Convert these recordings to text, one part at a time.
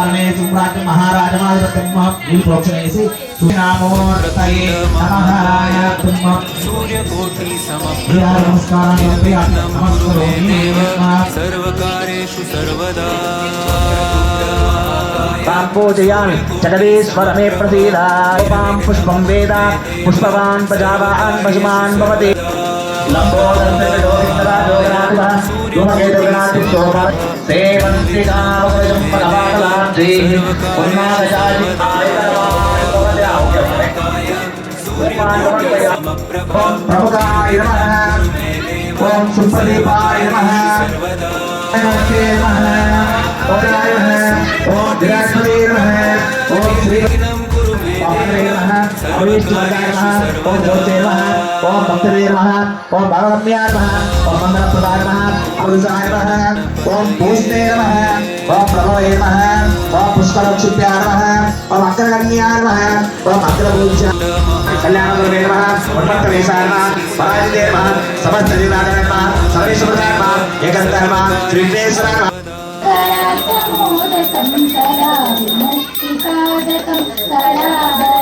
పాలనే సుప్రాజ్య మహారాజమాధిపత్యం వీళ్ళు ప్రోక్షణ చేసి శ్రీరామో రతయే నమహారాయ ప్రసీదాం. పుష్పం వేద. పుష్పవాన్ ప్రజావాన్ పశుమాన్ భవతి. లంబోదంతరాజోగనాథ पुष्पवान् प्रजावान् पशुमान् भवति प्रभुकाय नमः ॐ सुप्रदीपाय नमः नमस्ते नमः ओराय नमः ॐ विराजपते नमः ॐ श्री मे नमः अविष्टुपदाय नमः ॐ ज्योते नमः ॐ भक्तवे नमः ॐ भगवम्याय नमः ॐ मङ्गलप्रदाय नमः। अमृताय नमः। ॐ पूजने नमः। ॐ प्रभवे नमः। ॐ पुष्करक्षिप्याय नमः। ॐ अग्रगण्याय नमः। ॐ अग्रपूज्य कल्याणगुरवे नमः। उन्मत्तवेशाय नमः। पराजिते नमः। समस्तजीवाय नमः। सर्वेश्वराय नमः। एकन्ताय नमः। श्रीवेश्वराय नमः। करातमोदकं कराविमस्तिकादकं कराभरावसंसकं विलासिलोकरक्षकम्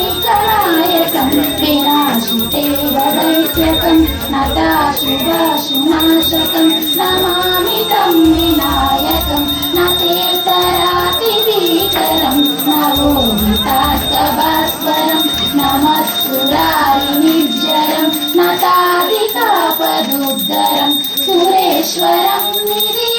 अनायकैकनायकं विनाशिते वदैत्यकं नताशुभाशुनाशकं नमामि तं विनायकं न तेतरातिभीकरं नवोहितास्तभास्वरं नमः सुरारिनिज्जरं नतादिकापदुद्धरं सुरेश्वरं निरीश्वरं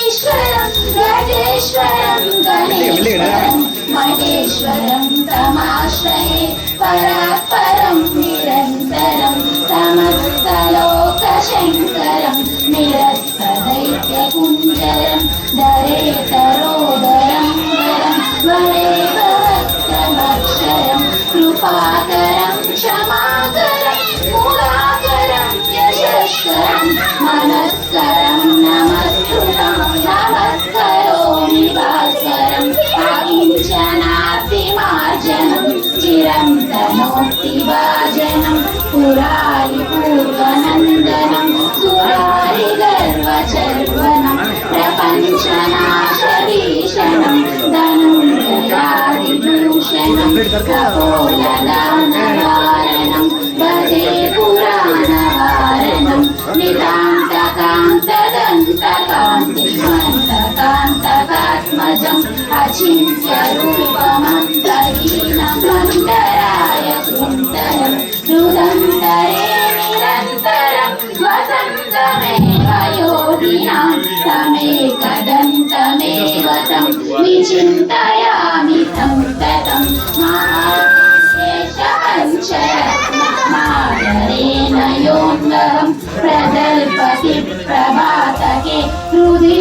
ఈశ్వరం తమాశ్రయే పరాత్పరం నిరంతరం సమస్తలోక శంకరం నిరస్తైక్య కుంజరం ధరే తరోదరం వరే భవక్రమక్షరం కృపాకర अकिञ्चनातिमार्जनं चिरं तनोक्तिभाजनं पुरारि पूर्वनन्दनं सुरारि गर्वचर्वनं प्रपञ्चनाशभीषणं धनुं दयादिभूषणं मन्दराय सुन्दरं रुदन्तरे निरन्तरं वसन्तमेव योगिनां तं विचिन्तयामि तं ततं महाशेषपञ्चरत्नमादरेण योऽन्वहं प्रभातके हृदि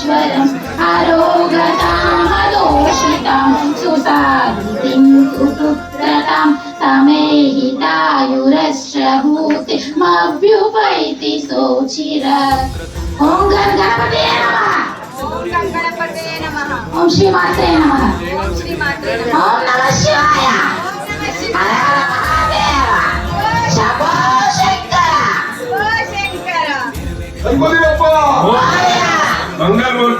स्मरन् अरोगतामदोषितं सुसादितिं सुपुत्रतां समेहितायुरश्च भूतिमभ्युपैति सोचिर ॐ गणपते नमः ॐ श्रीमाते नमः ॐ नमः शिवाय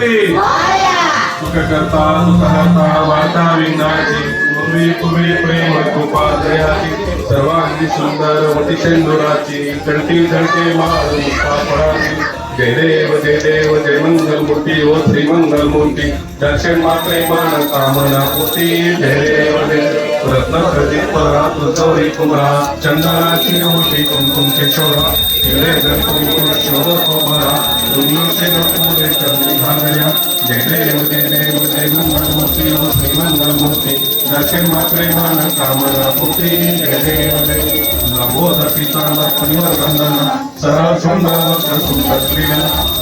मंगलमूर्ती मोरया सुखकर्ता सुखहर्ता वार्ता विघ्नाची पूर्वी पूर्वी प्रेम कृपा दयाची सर्वांगी सुंदर वटी शेंदुराची घंटी घंटे माळ मुक्ताफळाची जय देव जय देव जय मंगल मूर्ती ओ श्री मंगल मूर्ती दर्शन मात्रे मान कामना पूर्ती जय देव जय रत्न प्रदीप परा तुझवरी कुमरा चंदनाची ओटी कुमकुम किशोरा हिरे कुमकुम शोभ कोमरा दुर्योचे नपुरे चरणी घालया जय देव जय देव जय मंगल मूर्ती ओ श्री दर्शन मात्रे मन कामना पूर्ती जय देव जय लंबोदर पितांबर परिवर सरळ सुंदर सुंदर स्त्रिया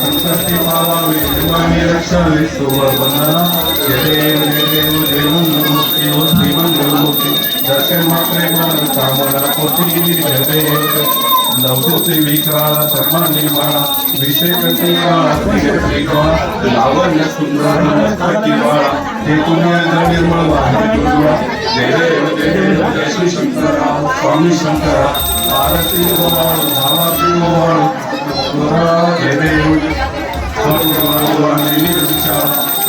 संकष्टी पावावे देवाने रक्षावे सुवर्वंदना जयदेव जयदेव जयमंगलमूर्ती ओ श्रीमंगलमूर्ती दर्शन मात्रे मन कामना कोटी जयदेव नवदुती विक्राळा सर्वांनी माळा लावण्य सुंदर नमस्कार वाळा हे तुम्ही निर्मळ वाहे जय देव जय श्री शंकरा स्वामी शंकरा आरती गोवाळू भावाती गोवाळू जय देव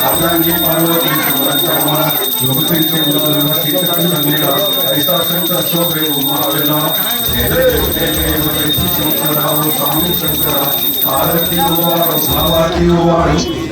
आपल्याची पार्वती शिवरांच्या माळा युवतींचे मुलं शीतकांत नीळा ऐसा शंकर शोभे उमावेला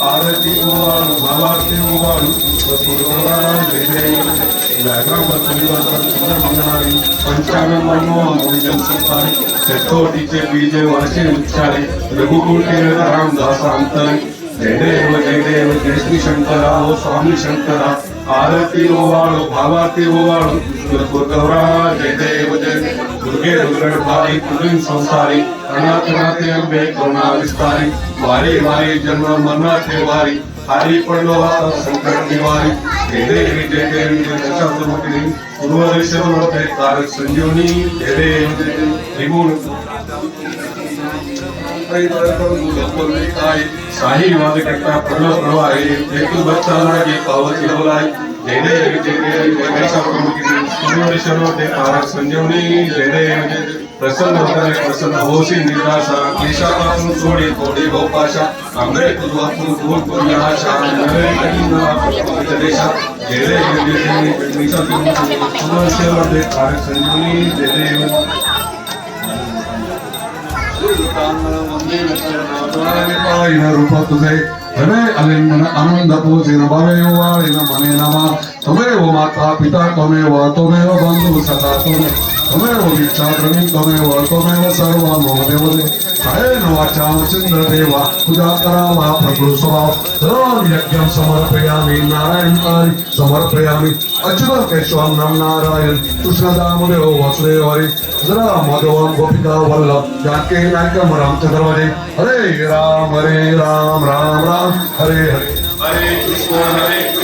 ఆరతి వాడు భవాతి వాడు పంచాంగమోహాయి చెత్తోటిచ్చే బీజే వర్షి ఉచ్చాయి రఘుకూటే రామ్ దాసాంతరం జయ దేవ జయ దేవ జయశ్రీ శంకర ఓ స్వామి శంకర ఆరతి ఓవాడు భావాతి ఓవాడు గౌరా జయ దేవ జయ दुर्गे दुर्गणकारी कुलीन संसारी अनाथ नाथे अम्बे करुणा विस्तारी वारी वारी जन्म मना थे वारी हरी पड़ो संकट निवारी देवे विजय देवी दशा सुमुखी पूर्वदेशमते तारक संजीवनी देवे त्रिगुण साही वाद करता प्रणव प्रवाही हेतु बच्चा लागे पावती बोलाई देवे विजय देवी दशा प्रमुखी ಸಿದ್ಧೇಶ್ವರ ಮಹಾರಾಜ ಸಂಜೀವನಿ ಹೃದಯ ಪ್ರಸನ್ನ ಹೃದಯ ಪ್ರಸನ್ನ ಹೋಸಿ ನಿರ್ನಾಶ ಕ್ಲೇಶಾಪಾಸನ ಸೋಡಿ ಕೋಡಿ ಗೋಪಾಶ ಅಮೃತ ಕುದುವಾಪು ಕೂರ್ಪು ನಾಶ ಪ್ರದೇಶ ಹೃದಯ ಸಿದ್ಧೇಶ್ವರ ಮಹಾರಾಜ ಸಂಜೀವನಿ ಹೃದಯ ರೂಪ ತುಸೈ હવે અને મને આનંદ આપો છે નભાવે વાળી મને નમા તમે માતા પિતા તમે વાતો તમે બંધુ સદા તમે तमेव वीक्षाद्रवीं तमेव त्वमेव सर्वमो देवते हरेण वाचां चन्द्रदेव पूजा करामः प्रकृस्वभाव सर्वं यज्ञं समर्पयामि नारायणाय समर्पयामि। अच्युतं केशवं नाम नारायण, कृष्णदामदेव वासुदेव हरि जरा माधवं गोपिका वल्लभ जानकी नायकं रामचन्द्रवदे हरे राम हरे राम राम राम। हरे हरे। हरे कृष्ण, हरे।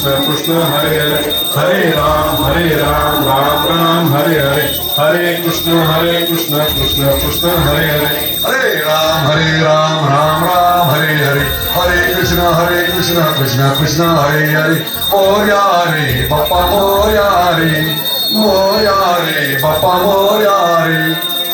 कृष्ण कृष्ण हरे हरे हरे राम हरे राम राम राम, हरे हरे। हरे कृष्ण हरे कृष्ण कृष्ण कृष्ण, हरे हरे। हरे राम हरे राम राम राम, हरे हरे। हरे कृष्ण हरे कृष्ण कृष्ण कृष्ण, हरे हरे। ओ यारे पप्पा मो यारे मो यारे पप्पा मो यारे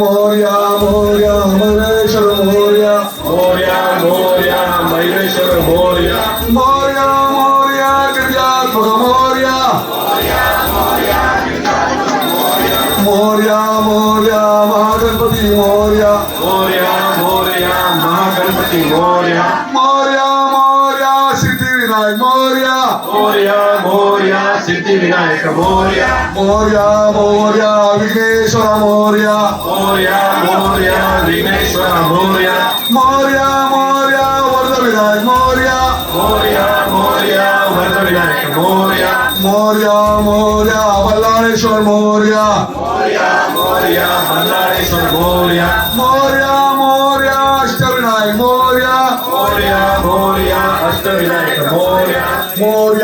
ಮೋರ್ಯಾ ಮೋರ್ಯಾ ಚಿಂತಾಮಣಿ ಮೋರ್ಯಾ ಮೋರ್ಯಾ ಮೋರ್ಯಾ ಮಹೇಶ್ವರ ಮೋರ್ಯಾ ಮೋರ್ಯಾ ಮೋರ್ಯಾ ಮಹೇಶ್ವರ ಮೋರ್ಯಾ ಮೋರ್ಯಾ ಮೋರ್ಯಾ ಗಿರಿಜಾತ್ಮಕ ಮೋರ್ಯಾ ಮೋರ್ಯಾ ಮೋರ್ಯಾ ಮಹಾಗಣಪತಿ ಮೋರ್ಯಾ ಮೋರ್ಯಾ ಮೋರ್ಯಾ ಮಹಾಗಣಪತಿ ಮೋರ್ಯಾ ಮೋರ್ಯಾ ಮೋರ್ಯಾ ಸಿದ್ಧಿ ವಿನಾಯಕ ಮೋರ್ಯಾ ಮೋರ್ಯಾ ಮೋರ್ಯಾ ಸಿದ್ಧಿ ವಿನಾಯಕ ಮೋರ್ಯಾ ಮೋರ್ಯಾ ಮೋರ್ಯಾ ವಿಘ್ನೇಶ್ವರ ಮೋರ್ಯಾ ಮೋರ್ಯಾ ಮೋರ್ಯಾ ವಿಘ್ನೇಶ್ವರ ಮೋರ್ಯಾ ಮೋರ್ಯಾ ಮೋರ್ಯಾ ವರದ ವಿನಾಯಕ ಮೋರ್ಯಾ ಮೋರ್ಯಾ ಮೋರ್ಯಾ ವರದ ವಿನಾಯಕ ಮೋರ್ಯಾ ಮೋರ್ಯಾ ಮೋರ್ಯಾ ಬಲ್ಲಾಳೇಶ್ವರ ಮೋರ್ಯಾ ಮೋರ್ಯಾ ಮೋರ್ಯಾ ಬಲ್ಲಾಳೇಶ್ವರ ಮೋರ್ಯಾ ಮೋರ್ಯಾ ಮೋರ್ಯಾ ಅಷ್ಟವಿನಾಯಕ ಮೋರ್ಯಾ ಮೋರ್ಯಾ ಮೋರ್ಯಾ ಅಷ್ಟವಿನಾಯಕ ಮೋರ್ಯಾ ಮೋರ್ಯಾ ಮೋರ್ಯಾ